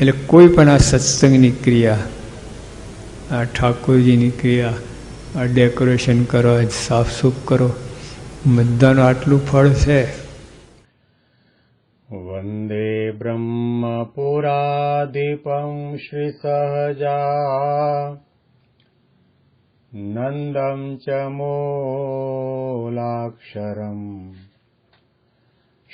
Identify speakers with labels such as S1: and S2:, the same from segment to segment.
S1: એટલે કોઈ પણ આ સત્સંગની ક્રિયા, આ ઠાકોરજીની ક્રિયા, આ ડેકોરેશન કરો સાફ સૂફ કરો, બધાનું આટલું ફળ છે.
S2: વંદે બ્રહ્મપુરાદીપં શ્રી સહજા નંદમ ચ મૂલાક્ષરम्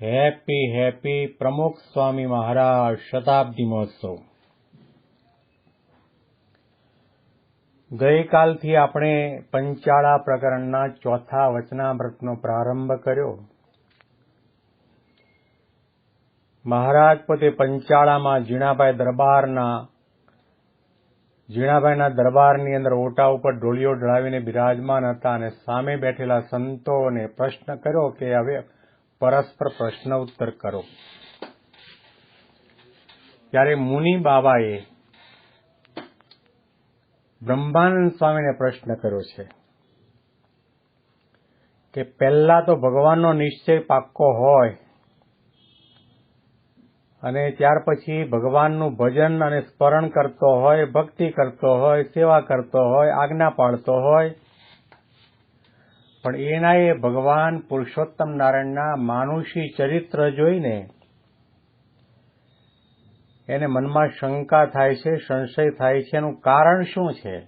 S2: હેપી હેપી પ્રમુખ સ્વામી મહારાજ શતાબ્દી મહોત્સવ ગઈકાલથી આપણે પંચાળા પ્રકરણના ચોથા વચનામૃતનો પ્રારંભ કર્યો. મહારાજ પોતે પંચાળામાં જીણાભાઈ દરબારના જીણાભાઈના દરબારની અંદર ઓટા ઉપર ડોળીઓ ઢળાવીને બિરાજમાન હતા અને સામે બેઠેલા સંતોને પ્રશ્ન કર્યો કે હવે પરસ્પર પ્રશ્ન ઉત્તર કરો. ત્યારે મુનિ બાબાએ બ્રહ્માનંદ સ્વામીને પ્રશ્ન કર્યો છે કે પહેલા તો ભગવાનનો નિશ્ચય પાક્કો હોય અને ત્યાર પછી ભગવાનનું ભજન અને સ્મરણ કરતો હોય, ભક્તિ કરતો હોય, સેવા કરતો હોય, આજ્ઞા પાડતો હોય પણ એના ભગવાન પુરુષોત્તમ નારાયણના માનુષી ચરિત્ર જોઈને એને મનમાં શંકા થાય છે, સંશય થાય છે, એનું કારણ શું છે?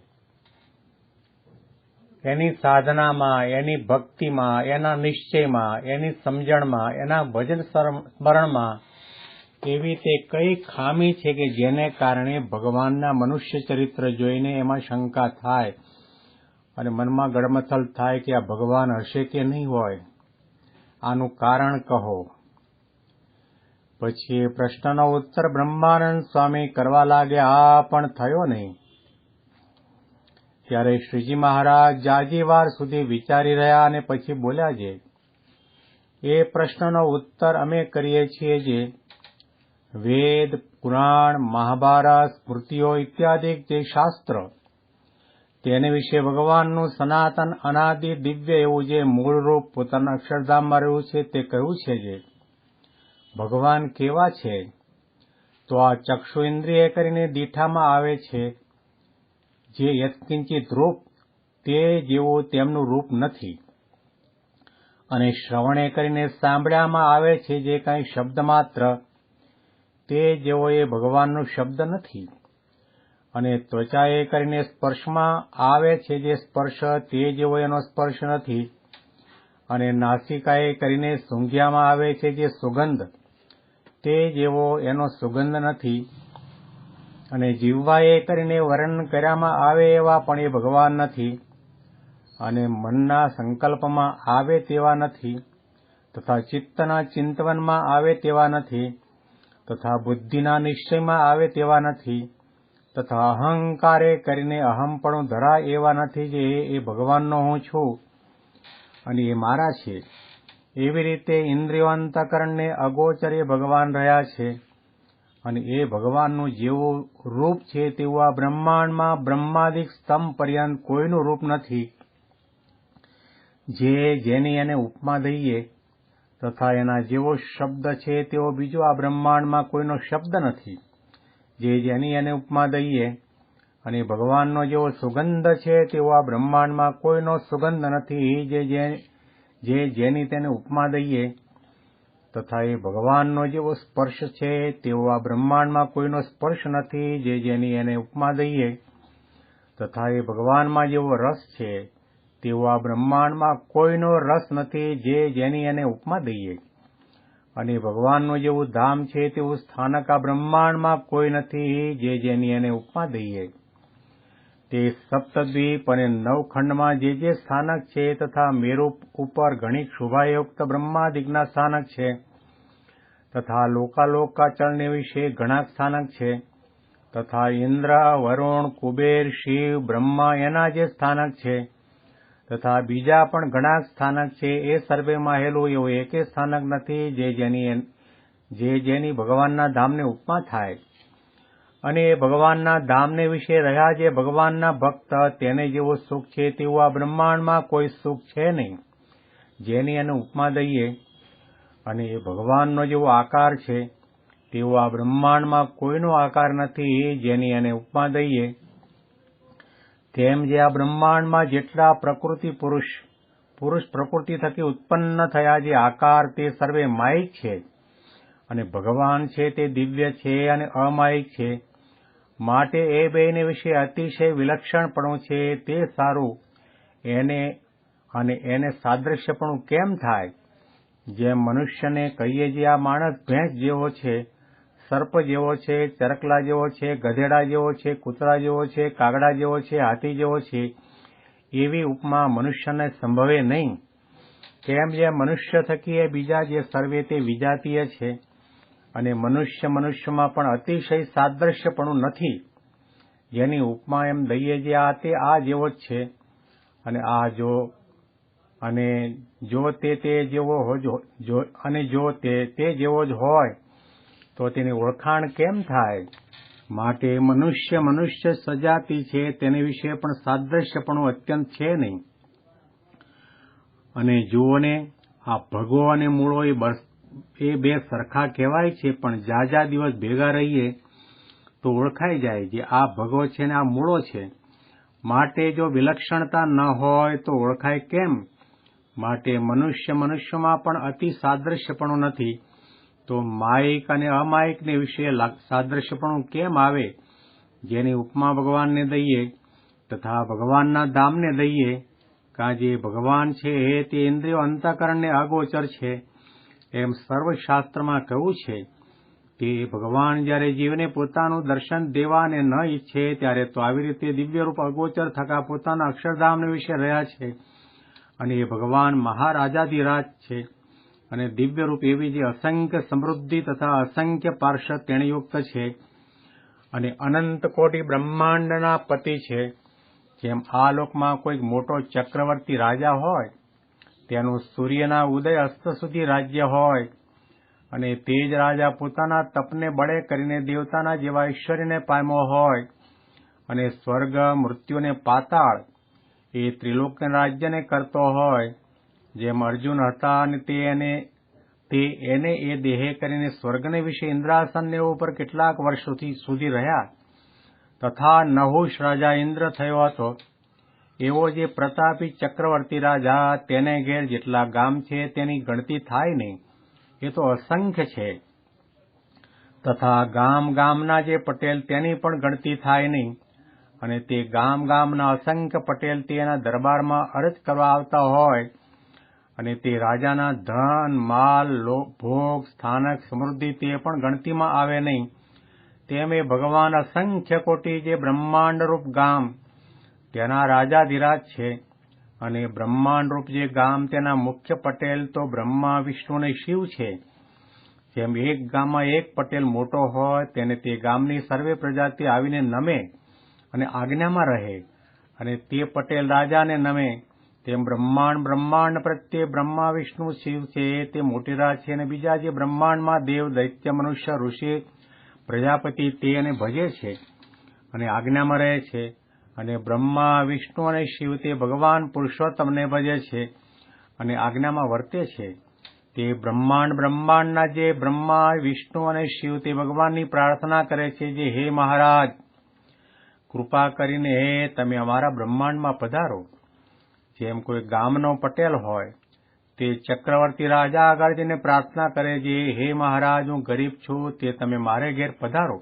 S2: એની સાધનામાં, એની ભક્તિમાં, એના નિશ્ચયમાં, એની સમજણમાં, એના ભજન સ્મરણમાં એવી તે કઈ ખામી છે કે જેને કારણે ભગવાનના મનુષ્ય ચરિત્ર જોઈને એમાં શંકા થાય? અને મનમાં ગડમથલ થાય કે આ ભગવાન હશે કે નહીં હોય, આનું કારણ કહો. પછી એ પ્રશ્નનો ઉત્તર બ્રહ્માનંદ સ્વામી કરવા લાગ્યા, આ પણ થયો નહીં. ત્યારે શ્રીજી મહારાજ જાજીવાર સુધી વિચારી રહ્યા અને પછી બોલ્યા છે, એ પ્રશ્નનો ઉત્તર અમે કરીએ છીએ જે વેદ, પુરાણ, મહાભારત, સ્મૃતિઓ ઇત્યાદિ જે શાસ્ત્ર તેને વિશે ભગવાનનું સનાતન અનાદિ દિવ્ય એવું જે મૂળ રૂપ પોતાના અક્ષરધામમાં રહ્યું છે તે કહ્યું છે જે? ભગવાન કેવા છે? તો આ ચક્ષુ ઇન્દ્રિય કરીને દીઠામાં આવે છે. જે યત્કિંચિત રૂપ તે જેવું તેમનું રૂપ નથી. અને શ્રવણે કરીને સાંભળ્યામાં આવે છે જે કંઈ શબ્દ માત્ર તે જેવો એ ભગવાનનો શબ્દ નથી. અને ત્વચાએ કરીને સ્પર્શમાં આવે છે જે સ્પર્શ તે જેવો એનો સ્પર્શ નથી. અને નાસિકાએ કરીને સૂંઘ્યામાં આવે છે જે સુગંધ, તે જેવો એનો સુગંધ નથી. અને જીવવાએ કરીને વર્ણન કર્યામાં આવે એવા પણ એ ભગવાન નથી. અને મનના સંકલ્પમાં આવે તેવા નથી, તથા ચિત્તના ચિંતવનમાં આવે તેવા નથી, તથા બુદ્ધિના નિશ્ચયમાં આવે તેવા નથી. તથા અહંકારે કરીને અહમપણું ધરાય એવા નથી જે એ ભગવાનનો હું છું. અને એ મારા છે. એવી રીતે ઇન્દ્રિયો અંતકરણને અગોચરે ભગવાન રહ્યા છે. અને એ ભગવાનનું જેવું રૂપ છે તેવું આ બ્રહ્માંડમાં બ્રહ્માદિક સ્તંભ પર્યંત કોઈનું રૂપ નથી. જે જેની એને ઉપમા દઈએ તથા એના જેવો શબ્દ છે તેવો બીજો આ બ્રહ્માંડમાં કોઈનો શબ્દ નથી. જે જેની એને ઉપમા દઈએ. અને ભગવાનનો જેવો સુગંધ છે તેવો આ બ્રહ્માંડમાં કોઈનો સુગંધ નથી. જે જે જેની તેને ઉપમા દઈએ, તથા એ ભગવાનનો જેવો સ્પર્શ છે તેવો આ બ્રહ્માંડમાં કોઈનો સ્પર્શ નથી. જે જેની એને ઉપમા દઈએ, તથા એ ભગવાનમાં જેવો રસ છે, તેવો આ બ્રહ્માંડમાં કોઈનો રસ નથી. જે જેની એને ઉપમા દઈએ. અને ભગવાનનું જેવું ધામ છે તેવું સ્થાનક આ બ્રહ્માંડમાં કોઈ નથી જે જેની એને ઉપમા દઈએ. તે સપ્તદ્વીપ અને નવખંડમાં જે જે સ્થાનક છે તથા મેરુ ઉપર ઘણી શોભાયુક્ત બ્રહ્માદિકના સ્થાનક છે તથા લોકાલોકાચરણને વિશે ઘણા સ્થાનક છે તથા ઇન્દ્ર, વરુણ, કુબેર, શિવ, બ્રહ્મા એના જે સ્થાનક છે. તથા બીજા પણ ઘણા સ્થાનક છે, એ સર્વેમાં હેલું એવું એકે સ્થાનક નથી, જે જેની જે જેની ભગવાનના ધામને ઉપમા થાય. અને એ ભગવાનના ધામને વિશે રહ્યા જે ભગવાનના ભક્ત, તેને જેવો સુખ છે તેવું આ બ્રહ્માંડમાં કોઈ સુખ છે નહીં. જેની એને ઉપમા દઈએ. અને એ ભગવાનનો જેવો આકાર છે, તેવો આ બ્રહ્માંડમાં કોઈનો આકાર નથી, જેની એને ઉપમા દઈએ. તેમ જે આ બ્રહ્માંડમાં જેટલા પ્રકૃતિ પુરુષ પુરુષ પ્રકૃતિ થકી ઉત્પન્ન થયા જે આકાર તે સર્વે માયિક છે. અને ભગવાન છે તે દિવ્ય છે અને અમાયિક છે. માટે એ બેને વિશે અતિશય વિલક્ષણપણું છે તે સારું. એને અને એને સાદૃશ્યપણું કેમ થાય? જેમ મનુષ્યને કહીએ જે આ માણસ ભેંસ જેવો છે સર્પ જેવો છે, ચરકલા જેવો છે, ગધેડા જેવો છે, કૂતરા જેવો છે, કાગડા જેવો છે, હાથી જેવો છે, એવી ઉપમા મનુષ્યને સંભવે નહીં. કેમ જે મનુષ્ય થકી એ બીજા જે સર્વે તે વિજાતીય છે અને મનુષ્ય મનુષ્યમાં પણ અતિશય સાદૃશ્યપણું નથી. જેની ઉપમા એમ દઈએ જે આ તે આ જેવો જ છે અને આ જો અને જો તે તે જેવો અને જો તે તે જેવો જ હોય તો તેની ઓળખાણ કેમ થાય? માટે મનુષ્ય મનુષ્ય સજાતિ છે, તેની વિશે પણ સાદ્રશ્યપણું અત્યંત છે નહીં. અને જુઓને આ ભગો અને મૂળો એ એ બે સરખા કહેવાય છે, પણ જાજા દિવસ ભેગા રહીએ તો ઓળખાઈ જાય જે આ ભગો છે ને આ મૂળો છે. માટે જો વિલક્ષણતા ન હોય તો ઓળખાય કેમ? માટે મનુષ્ય મનુષ્યમાં પણ અતિ સાદ્રશ્યપણું નથી. તો માયિક અને અમાયિકને વિશે સાદૃશ્યપણું કેમ આવે? જેની ઉપમા ભગવાનને દઈએ તથા ભગવાનના ધામને દઈએ કાં જે ભગવાન છે એ તે ઇન્દ્રિયો અંતઃકરણને અગોચર છે, એમ સર્વશાસ્ત્રમાં કહ્યું છે. કે ભગવાન જ્યારે જીવને પોતાનું દર્શન દેવાને ન ઈચ્છે, ત્યારે તો આવી રીતે દિવ્ય રૂપ અગોચર થકા પોતાના અક્ષરધામને વિશે રહ્યા છે. અને એ ભગવાન મહારાજાધિરાજ છે. અને દિવ્ય રૂપ એવી જે અસંખ્ય સમૃદ્ધિ તથા અસંખ્ય પાર્ષદ તેણીયુક્ત છે અને અનંત કોટી બ્રહ્માંડના પતિ છે. જેમ આ લોકમાં કોઈક મોટો ચક્રવર્તી રાજા હોય, તેનું સૂર્યના ઉદય અસ્ત સુધી રાજ્ય હોય, અને તે જ રાજા પોતાના તપને બળે કરીને દેવતાના જેવા ઐશ્વર્યને પામ્યો હોય, અને સ્વર્ગ, મૃત્યુને પાતાળ, એ ત્રિલોક રાજ્યને કરતો હોય, જેમ અર્જુન હતા અને તે એને તે એને એ દેહે કરીને સ્વર્ગને વિશે ઇન્દ્રાસનને ઉપર કેટલાક વર્ષોથી સુધી રહ્યા, તથા નહુષ રાજા ઇન્દ્ર થયો હતો. એવો જે પ્રતાપી ચક્રવર્તી રાજા તેને ઘેર જેટલા ગામ છે તેની ગણતી થાય નહીં, એ તો અસંખ્ય છે. તથા ગામ ગામના જે પટેલ તેની પણ ગણતી થાય નહીં, અને તે ગામ ગામના અસંખ્ય પટેલ તેના દરબારમાં અરજ કરવા આવતા હોય અને તે રાજાના ધન, માલ ભોગ, સ્થાનક, સમૃદ્ધિ તે પણ ગણતીમાં આવે નહીં. તેમ એ ભગવાન અસંખ્ય કોટી જે બ્રહ્માંડરૂપ ગામ તેના રાજાધિરાજ છે અને બ્રહ્માંડરૂપ જે ગામ તેના મુખ્ય પટેલ તો બ્રહ્મા, વિષ્ણુ અને શિવ છે. જેમ એક ગામમાં એક પટેલ મોટો હોય તેને તે ગામની સર્વે પ્રજાતિ આવીને નમે અને આજ્ઞામાં રહે અને તે પટેલ રાજાને નમે. તેમ બ્રહ્માંડ બ્રહ્માંડ પ્રત્યે બ્રહ્મા વિષ્ણુ શિવ છે, તે મોટેરા છે અને બીજા જે બ્રહ્માંડમાં દેવ, દૈત્ય, મનુષ્ય, ઋષિ, પ્રજાપતિ તે એને ભજે છે અને આજ્ઞામાં રહે છે અને બ્રહ્મા, વિષ્ણુ અને શિવ તે ભગવાન પુરુષોત્તમને ભજે છે અને આજ્ઞામાં વર્તે છે. તે બ્રહ્માંડ બ્રહ્માંડના જે બ્રહ્મા, વિષ્ણુ અને શિવ તે ભગવાનની પ્રાર્થના કરે છે જે, હે મહારાજ, કૃપા કરીને હે તમે અમારા બ્રહ્માંડમાં પધારો. જેમ કોઈ ગામનો પટેલ હોય, તે ચક્રવર્તી રાજા આગળ જઈને પ્રાર્થના કરે છે, હે મહારાજ, હું ગરીબ છું, તે તમે મારે ઘેર પધારો.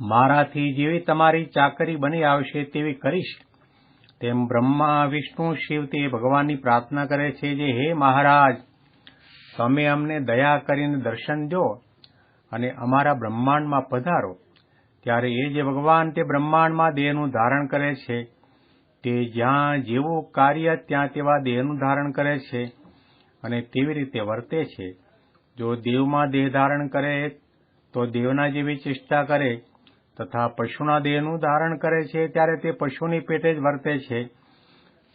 S2: મારાથી જેવી તમારી ચાકરી બની આવશે, તેવી કરીશ. તેમ બ્રહ્મા, વિષ્ણુ, શિવ તે ભગવાનની પ્રાર્થના કરે છે જે, હે મહારાજ, તમે અમને દયા કરીને દર્શન દો અને અમારા બ્રહ્માંડમાં પધારો. ત્યારે એ જે ભગવાન તે બ્રહ્માંડમાં દેહનું ધારણ કરે છે તે જ્યાં જેવું કાર્ય ત્યાં તેવા દેહનું ધારણ કરે છે અને તેવી રીતે વર્તે છે. જો દેવમાં દેહ ધારણ કરે તો દેવના જેવી ચેષ્ટા કરે તથા પશુના દેહનું ધારણ કરે છે ત્યારે તે પશુની પેટે જ વર્તે છે.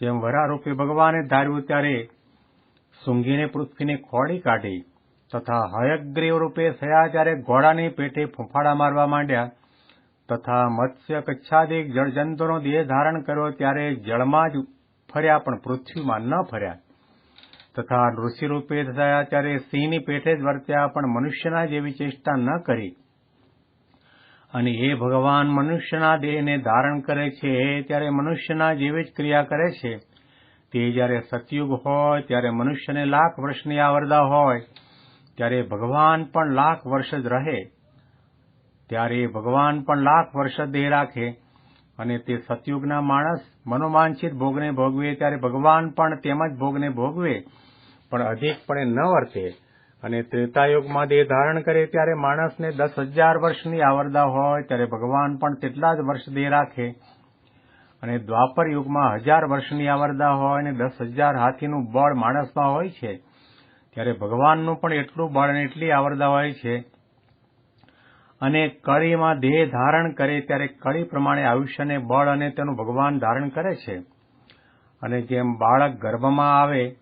S2: જેમ વરારૂપી ભગવાને ધાર્યું ત્યારે સૂંઘીને પૃથ્વીને ખોડી કાઢી તથા હયગ્રીવ રૂપે થયા ત્યારે ઘોડાની પેટે ફૂંફાડા મારવા માંડ્યા. તથા મત્સ્ય કચ્છાદિક જળજંતુનો દેહ ધારણ કર્યો ત્યારે જળમાં જ ફર્યા પણ પૃથ્વીમાં ન ફર્યા. તથા ઋષિરૂપે થયા ત્યારે સિંહની પેટે જ વર્ત્યા પણ મનુષ્યના જેવી ચેષ્ટા ન કરી. અને એ ભગવાન, મનુષ્યના દેહને ધારણ કરે છે ત્યારે મનુષ્યના જેવી જ ક્રિયા કરે છે. તે જ્યારે સતયુગ હોય, ત્યારે મનુષ્યને લાખ વર્ષની આવરદા હોય, ત્યારે ભગવાન પણ લાખ વર્ષ જ રહે. ત્યારે ભગવાન પણ લાખ વર્ષ દેહ રાખે અને તે સતયુગના માણસ મનોમાંછિત ભોગને ભોગવે ત્યારે ભગવાન પણ તેમ જ ભોગને ભોગવે, પણ અધિકપણે ન વર્તે. અને ત્રેતાયુગમાં દેહ ધારણ કરે ત્યારે માણસને દસ હજાર વર્ષની આવરદા હોય ત્યારે ભગવાન પણ તેટલા જ વર્ષ દેહ રાખે. અને દ્વાપર યુગમાં હજાર વર્ષની આવરદા હોય અને દસ હજાર હાથીનું બળ માણસમાં હોય છે, ત્યારે ભગવાનનું પણ એટલું બળ અને એટલી આવરદા હોય છે અને કળીમાં દેહ ધારણ કરે ત્યારે કળી પ્રમાણે આયુષ્યને બળ અને તેનું ભગવાન ધારણ કરે છે. અને જેમ બાળક ગર્ભમાં આવે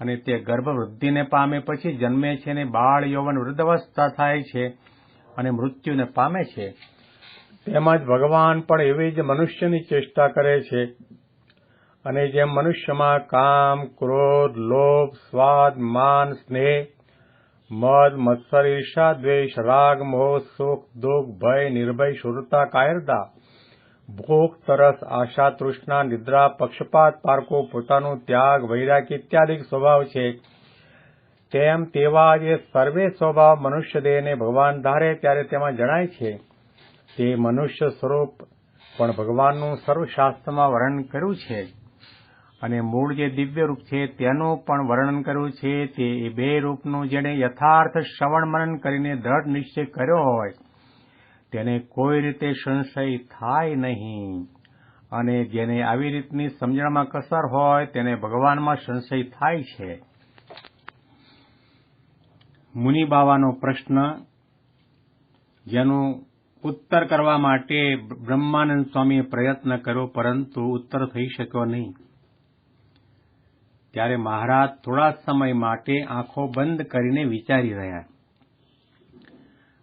S2: અને તે ગર્ભ વૃદ્ધિને પામે પછી જન્મે છે અને બાળ યૌવન વૃદ્ધાવસ્થા થાય છે અને મૃત્યુને પામે છે તેમજ ભગવાન પણ એવી જ મનુષ્યની ચેષ્ટા કરે છે. અને જેમ મનુષ્યમાં કામ, ક્રોધ, લોભ, સ્વાદ, માન, સ્નેહ મદ મત્સર ઈર્ષા દ્વેષ રાગ મોહ સુખ દુઃખ ભય નિર્ભય શુરતા કાયરતા ભૂખ તરસ આશા તૃષ્ણા નિદ્રા પક્ષપાત પારકો પોતાનું ત્યાગ વૈરાગ ઇત્યાદિ સ્વભાવ છે તેમ તેવા જે સર્વે સ્વભાવ મનુષ્ય દેહને ભગવાન ધારે ત્યારે તેમાં જણાય છે તે મનુષ્ય સ્વરૂપ પણ ભગવાનનું સર્વશાસ્ત્રમાં વર્ણન કર્યું છે અને મૂળ જે દિવ્ય રૂપ છે તેનું પણ વર્ણન કર્યું છે, તે એ બે રૂપનું જેણે યથાર્થ શ્રવણ મનન કરીને દ્રઢ નિશ્ચય કર્યો હોય, તેને કોઈ રીતે સંશય થાય નહીં. અને જેને આવી રીતની સમજણમાં કસર હોય, તેને ભગવાનમાં સંશય થાય છે. મુનિ બાવાનો પ્રશ્ન, જેનું ઉત્તર કરવા માટે બ્રહ્માનંદ સ્વામીએ પ્રયત્ન કર્યો, પરંતુ ઉત્તર થઈ શક્યો નહીં. ત્યારે મહારાજ થોડા સમય માટે આંખો બંધ કરીને વિચારી રહ્યા.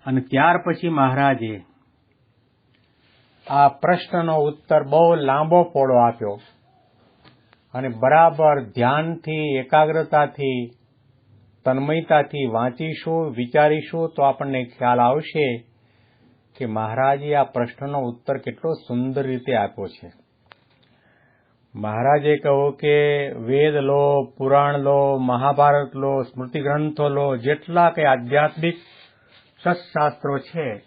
S2: અને ત્યાર પછી મહારાજે આ પ્રશ્નનો ઉત્તર બહુ લાંબો પોળો આપ્યો અને બરાબર ધ્યાનથી, એકાગ્રતાથી, તન્મયતાથી વાંચીશું, વિચારીશું તો આપણને ખ્યાલ આવશે કે મહારાજે આ પ્રશ્નનો ઉત્તર કેટલો સુંદર રીતે આપ્યો છે. મહારાજે કહ્યું કે વેદ લો, પુરાણ લો, મહાભારત લો, સ્મૃતિ ગ્રંથો લો, જેટલા કે આધ્યાત્મિક સત્શાસ્ત્રો છે,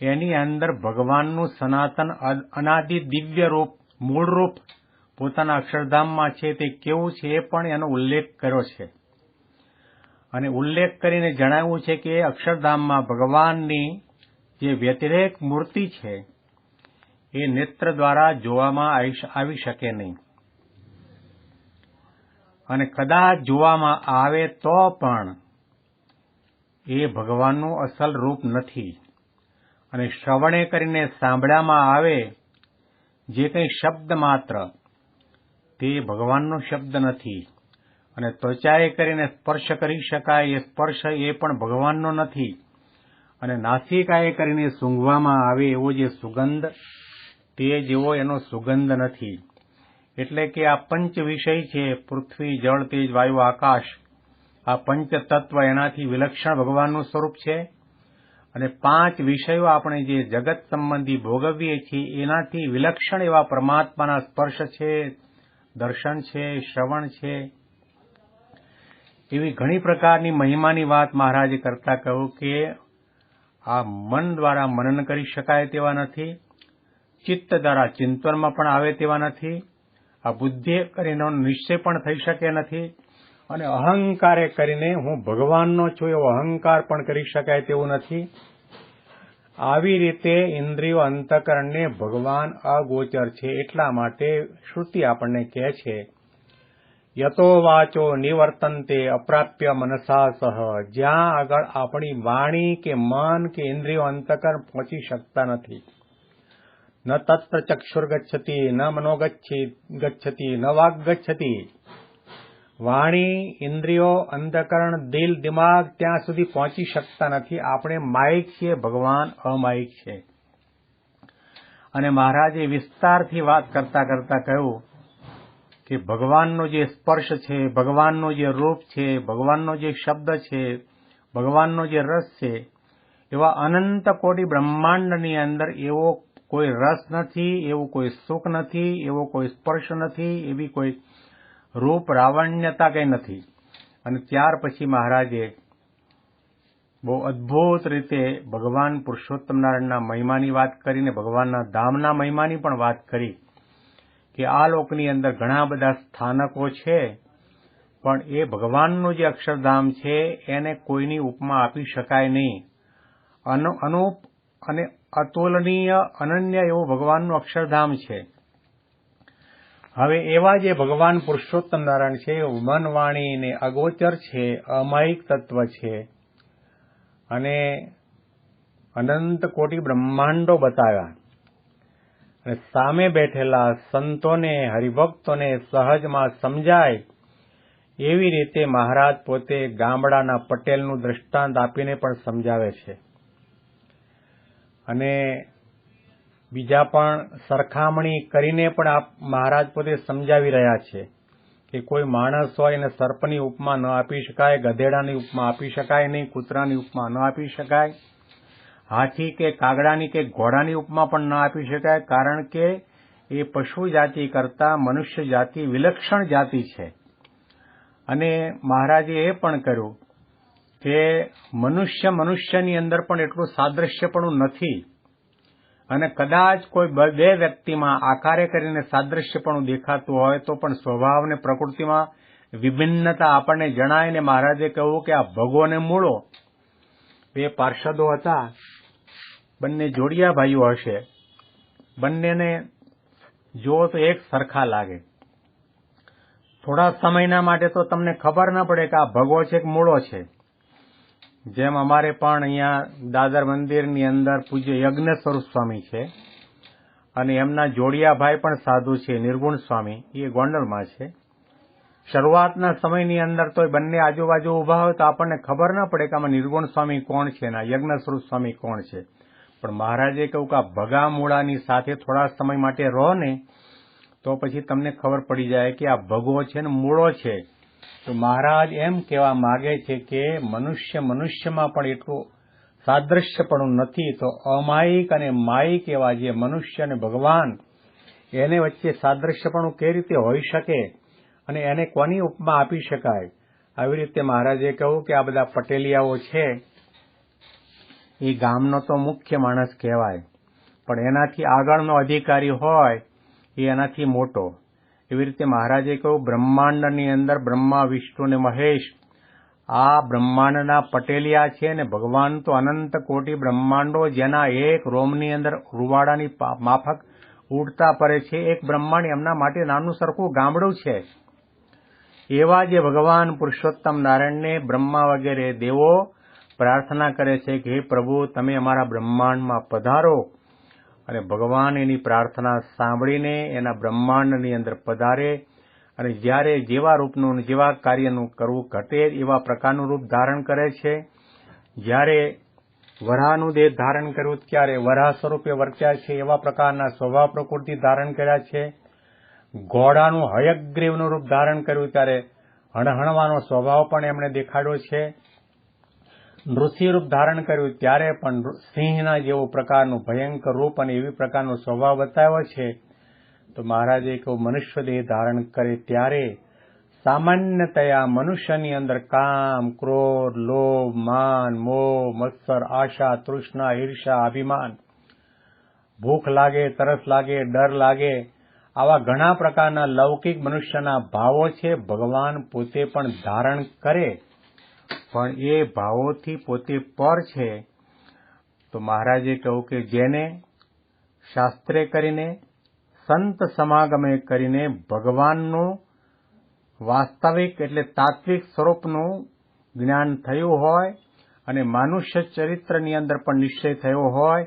S2: એની અંદર ભગવાનનું સનાતન અનાદિ દિવ્ય રૂપ, મૂળ રૂપ પોતાના અક્ષરધામમાં છે તે કેવું છે એ પણ એનો ઉલ્લેખ કર્યો છે. અને ઉલ્લેખ કરીને જણાવ્યું છે કે અક્ષરધામમાં ભગવાનની જે વ્યતિરેક મૂર્તિ છે એ નેત્ર દ્વારા જોવામાં આવી શકે નહીં. અને કદાચ જોવામાં આવે તો પણ એ ભગવાનનું અસલ રૂપ નથી. અને શ્રવણે કરીને સાંભળ્યામાં આવે જે કંઈ શબ્દ માત્ર, તે ભગવાનનો શબ્દ નથી. અને ત્વચાએ કરીને સ્પર્શ કરી શકાય એ સ્પર્શ એ પણ ભગવાનનો નથી. અને નાસિકાએ કરીને સૂંઘવામાં આવે એવો જે સુગંધ તે જેવો એનો સુગંધ નથી. એટલે કે આ પંચ વિષય છે, પૃથ્વી, જળ, તેજ, વાયુ, આકાશ. આ પંચ તત્વ એનાથી વિલક્ષણ ભગવાનનું સ્વરૂપ છે. અને પાંચ વિષયો આપણે જે જગત સંબંધી ભોગવીએ છીએ, એનાથી વિલક્ષણ એવા પરમાત્માના સ્પર્શ છે, દર્શન છે, શ્રવણ છે. એવી ઘણી પ્રકારની મહિમાની વાત મહારાજે કરતા કહ્યું કે આ મન દ્વારા મનન કરી શકાય તેવા નથી. ચિત્ત દ્વારા ચિંતનમાં પણ આવે તેવા નથી. આ બુદ્ધિએ કરીને નિશ્ચય પણ થઈ શકે નથી. અને અહંકારે કરીને હું ભગવાનનો છું એવો અહંકાર પણ કરી શકાય તેવું નથી. આવી રીતે ઇન્દ્રિયો અંતકરણને ભગવાન અગોચર છે એટલા માટે શ્રુતિ આપણને કહે છે, યતો વાચો નિવર્તનતે અપ્રાપ્ય મનસા સહ. જ્યાં આગળ આપણી વાણી કે મન કે ઇન્દ્રિયો અંતકરણ પહોંચી શકતા નથી. ન તત્ર ચક્ષુર ગચ્છતિ ન મનોગચ્છી ગચ્છતિ ન વાગ ગચ્છતિ વાણી ઇન્દ્રિયો અંધકરણ દિલ દિમાગ ત્યાં સુધી પહોંચી શકતા નથી આપણે માયિક છીએ ભગવાન અમાયિક છે અને મહારાજે વિસ્તારથી વાત કરતા કરતા કહ્યું કે ભગવાનનો જે સ્પર્શ છે ભગવાનનો જે રૂપ છે ભગવાનનો જે શબ્દ છે ભગવાનનો જે રસ છે એવા અનંત કોટી બ્રહ્માંડની અંદર એવો કોઈ રસ નથી, એવું કોઈ સુખ નથી, એવો કોઈ સ્પર્શ નથી, એવી કોઈ રૂપ રાવણ્યતા કંઈ નથી. અને ત્યાર પછી મહારાજે બહુ અદ્ભુત રીતે ભગવાન પુરુષોત્તમ નારાયણના મહિમાની વાત કરીને, ભગવાનના ધામના મહિમાની પણ વાત કરી કે આ લોકની અંદર ઘણા બધા સ્થાનકો છે, પણ એ ભગવાનનું જે અક્ષરધામ છે, એને કોઈની ઉપમા આપી શકાય નહીં. અનુપ અને અતુલનીય, અનન્ય એવું ભગવાનનું અક્ષરધામ છે. હવે એવા જે ભગવાન પુરુષોત્તમ નારાયણ છે મન વાણીને અગોચર છે અમાયિક તત્વ છે. અને અનંત કોટી બ્રહ્માંડો બતાવ્યા. અને સામે બેઠેલા સંતોને, હરિભક્તોને સહજમાં સમજાય એવી રીતે મહારાજ પોતે ગામડાના પટેલનું દ્રષ્ટાંત આપીને પણ સમજાવે છે. અને બીજા પણ સરખામણી કરીને પણ આપ મહારાજ પોતે સમજાવી રહ્યા છે કે કોઈ માણસ હોય એને સર્પની ઉપમા ન આપી શકાય, ગધેડાની ઉપમા આપી શકાય નહીં, કૂતરાની ઉપમા ન આપી શકાય. હાથી કે કાગડાની કે ઘોડાની ઉપમા પણ ન આપી શકાય, કારણ કે એ પશુ જાતિ કરતા મનુષ્ય જાતિ વિલક્ષણ જાતિ છે. અને મહારાજે એ પણ કર્યું કે મનુષ્ય મનુષ્યની અંદર પણ એટલું સાદ્રશ્યપણું નથી. અને કદાચ કોઈ બે વ્યક્તિમાં આકારે કરીને સાદ્રશ્યપણું દેખાતું હોય તો પણ સ્વભાવ અને પ્રકૃતિમાં વિભિન્નતા આપણને જણાય મહારાજે કહ્યું કે આ ભગો અને મૂળો. બે પાર્ષદો હતા. બંને જોડિયા ભાઈઓ હશે. બંનેને જુઓ તો એક સરખા લાગે. થોડા સમયના માટે તો તમને ખબર ન પડે કે આ ભગો છે કે મૂળો છે. જેમ અમારે પણ અહીંયા દાદર મંદિરની અંદર પૂજ્ય યજ્ઞ સ્વરૂપ સ્વામી છે અને એમના જોડિયાભાઈ પણ સાધુ છે, નિર્ગુણ સ્વામી, એ ગોંડલમાં છે. શરૂઆતના સમયની અંદર તો બંને આજુબાજુ ઊભા હોય તો આપણને ખબર ના પડે કે આમાં નિર્ગુણ સ્વામી કોણ છે અને યજ્ઞ સ્વરૂપ સ્વામી કોણ છે. પણ મહારાજે કહ્યું કે આ ભગા મૂળાની સાથે થોડા સમય માટે રહો ને, તો પછી તમને ખબર પડી જાય કે આ ભગો છે ને મૂળો છે. તો મહારાજ એમ કહેવા માગે છે કે મનુષ્ય મનુષ્યમાં પણ એટલું સાદ્રશ્યપણું નથી, તો અમાયિક અને માયિક એવા જે મનુષ્ય અને ભગવાન, એને વચ્ચે સાદ્રશ્યપણું કઈ રીતે હોઈ શકે અને એને કોની ઉપમા આપી શકાય? આવી રીતે મહારાજે કહ્યું કે આ બધા પટેલિયાઓ છે, એ ગામનો તો મુખ્ય માણસ કહેવાય, પણ એનાથી આગળનો અધિકારી હોય, એ એનાથી મોટો. એવી રીતે મહારાજે કહ્યું, બ્રહ્માંડની અંદર બ્રહ્મા, વિષ્ણુ અને મહેશ, આ બ્રહ્માંડના પટેલિયા છે ને ભગવાન તો અનંત કોટી બ્રહ્માંડો જેના એક રોમની અંદર રૂવાડાની માફક ઉડતા પડે છે. એક બ્રહ્માંડ એમના માટે નાનું સરખું ગામડું છે. એવા જે ભગવાન પુરુષોત્તમ નારાયણને બ્રહ્મા વગેરે દેવો પ્રાર્થના કરે છે કે, હે પ્રભુ, તમે અમારા બ્રહ્માંડમાં પધારો. અને ભગવાન એની પ્રાર્થના સાંભળીને એના બ્રહ્માંડની અંદર પધારે અને જ્યારે જેવા રૂપનું જેવા કાર્યનું કરવું ઘટે એવા પ્રકારનું રૂપ ધારણ કરે છે. જ્યારે વરાહનું દેહ ધારણ કર્યું, ત્યારે વરાહ સ્વરૂપે વર્ત્યા છે, એવા પ્રકારના સ્વભાવ પ્રકૃતિ ધારણ કર્યા છે. ઘોડાનું હયગ્રીવનું રૂપ ધારણ કર્યું, ત્યારે હણહણવાનો સ્વભાવ પણ એમણે દેખાડ્યો છે. નૃસિંહ રૂપ ધારણ કર્યું ત્યારે પણ સિંહના જેવો પ્રકારનું ભયંકર રૂપ અને એવી પ્રકારનો સ્વભાવ બતાવ્યો છે. તો મહારાજે કહ્યું મનુષ્ય દેહ ધારણ કરે ત્યારે સામાન્યતયા મનુષ્યની અંદર કામ, ક્રોધ, લોભ, માન, મોહ, મત્સર, આશા, તૃષ્ણા ઈર્ષા અભિમાન, ભૂખ લાગે, તરસ લાગે, ડર લાગે, આવા ઘણા પ્રકારના લૌકિક મનુષ્યના ભાવો છે. ભગવાન પોતે પણ ધારણ કરે પણ એ ભાવોથી પોતે પર છે, તો મહારાજે કહ્યું કે જેને શાસ્ત્રે કરીને, સંત સમાગમે કરીને ભગવાનનું વાસ્તવિક એટલે તાત્વિક સ્વરૂપનું જ્ઞાન થયું હોય અને માનુષ્ય ચરિત્રની અંદર પણ નિશ્ચય થયો હોય,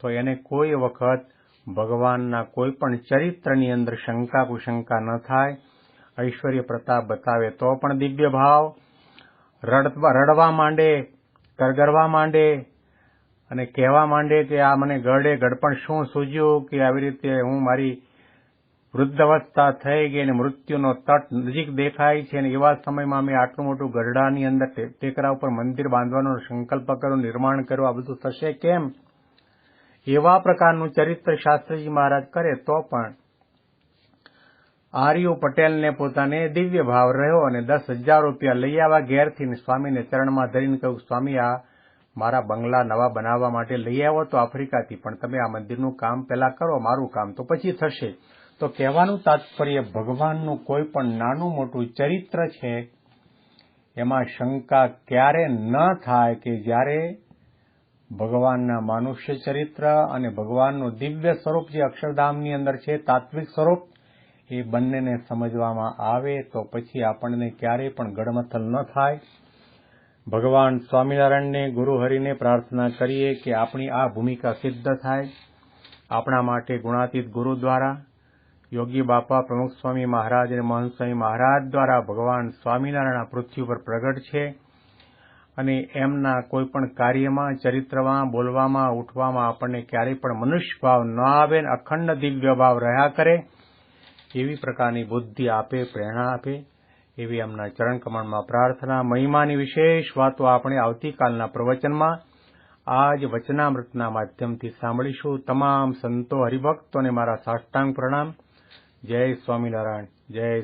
S2: તો એને કોઈ વખત ભગવાનના કોઈ પણ ચરિત્રની અંદર શંકા કુશંકા ન થાય. ઐશ્વર્ય પ્રતાપ બતાવે તો પણ દિવ્ય ભાવ. રડવા માંડે, કરગરવા માંડે અને કહેવા માંડે કે આ મને ગળે ગડપણ શું સૂજ્યું કે આવી રીતે હું મારી વૃદ્ધાવસ્થા થઈ ગઈ અને મૃત્યુનો તટ નજીક દેખાય છે અને એવા સમયમાં મેં આટલું મોટું ગરડાની અંદર ટેકરા ઉપર મંદિર બાંધવાનો સંકલ્પ કર્યો, નિર્માણ કર્યો, આ બધું થશે કેમ? એવા પ્રકારનું ચરિત્ર શાસ્ત્રીજી મહારાજ કરે તો પણ આર્યુ પટેલને પોતાને દિવ્ય ભાવ રહ્યો અને દસ હજાર રૂપિયા લઈ આવ્યા. ઘેરથી સ્વામીને ચરણમાં ધરીને કહ્યું, સ્વામી, આ મારા બંગલા નવા બનાવવા માટે લઈ આવ્યો તો આફ્રિકાથી, પણ તમે આ મંદિરનું કામ પહેલા કરો, મારું કામ તો પછી થશે. તો કહેવાનું તાત્પર્ય ભગવાનનું કોઈ પણ નાનું મોટું ચરિત્ર છે, એમાં શંકા ક્યારે ન થાય કે જ્યારે ભગવાનના માનુષ્ય ચરિત્ર અને ભગવાનનું દિવ્ય સ્વરૂપ જે અક્ષરધામની અંદર છે, તાત્વિક સ્વરૂપ એ બંનેને સમજવામાં આવે તો પછી આપણને ક્યારેય પણ ગડમથલ ન થાય. ભગવાન સ્વામિનારાયણને ગુરુહરિને પ્રાર્થના કરીએ કે આપણી આ ભૂમિકા સિદ્ધ થાય. આપણા માટે ગુણાતીત ગુરુ દ્વારા યોગી બાપા પ્રમુખ સ્વામી મહારાજ અને મહંત સ્વામી મહારાજ દ્વારા ભગવાન સ્વામિનારાયણ આ પૃથ્વી પર પ્રગટ છે અને એમના કોઈ પણ કાર્યમાં, ચરિત્રમાં, બોલવામાં, ઉઠવામાં આપણને ક્યારેય પણ મનુષ્ય ભાવ ન આવે અખંડ દિવ્ય ભાવ રહ્યા કરે. એવી પ્રકારની બુદ્ધિ આપે, પ્રેરણા આપે, એવી એમના ચરણ કમળમાં પ્રાર્થના, મહિમાની વિશેષ વાતો આપણે આવતીકાલના પ્રવચનમાં આજ વચનામૃતના માધ્યમથી સાંભળીશું. તમામ સંતો હરિભક્તોને મારા સાષ્ટાંગ પ્રણામ. જય સ્વામિનારાયણ. જય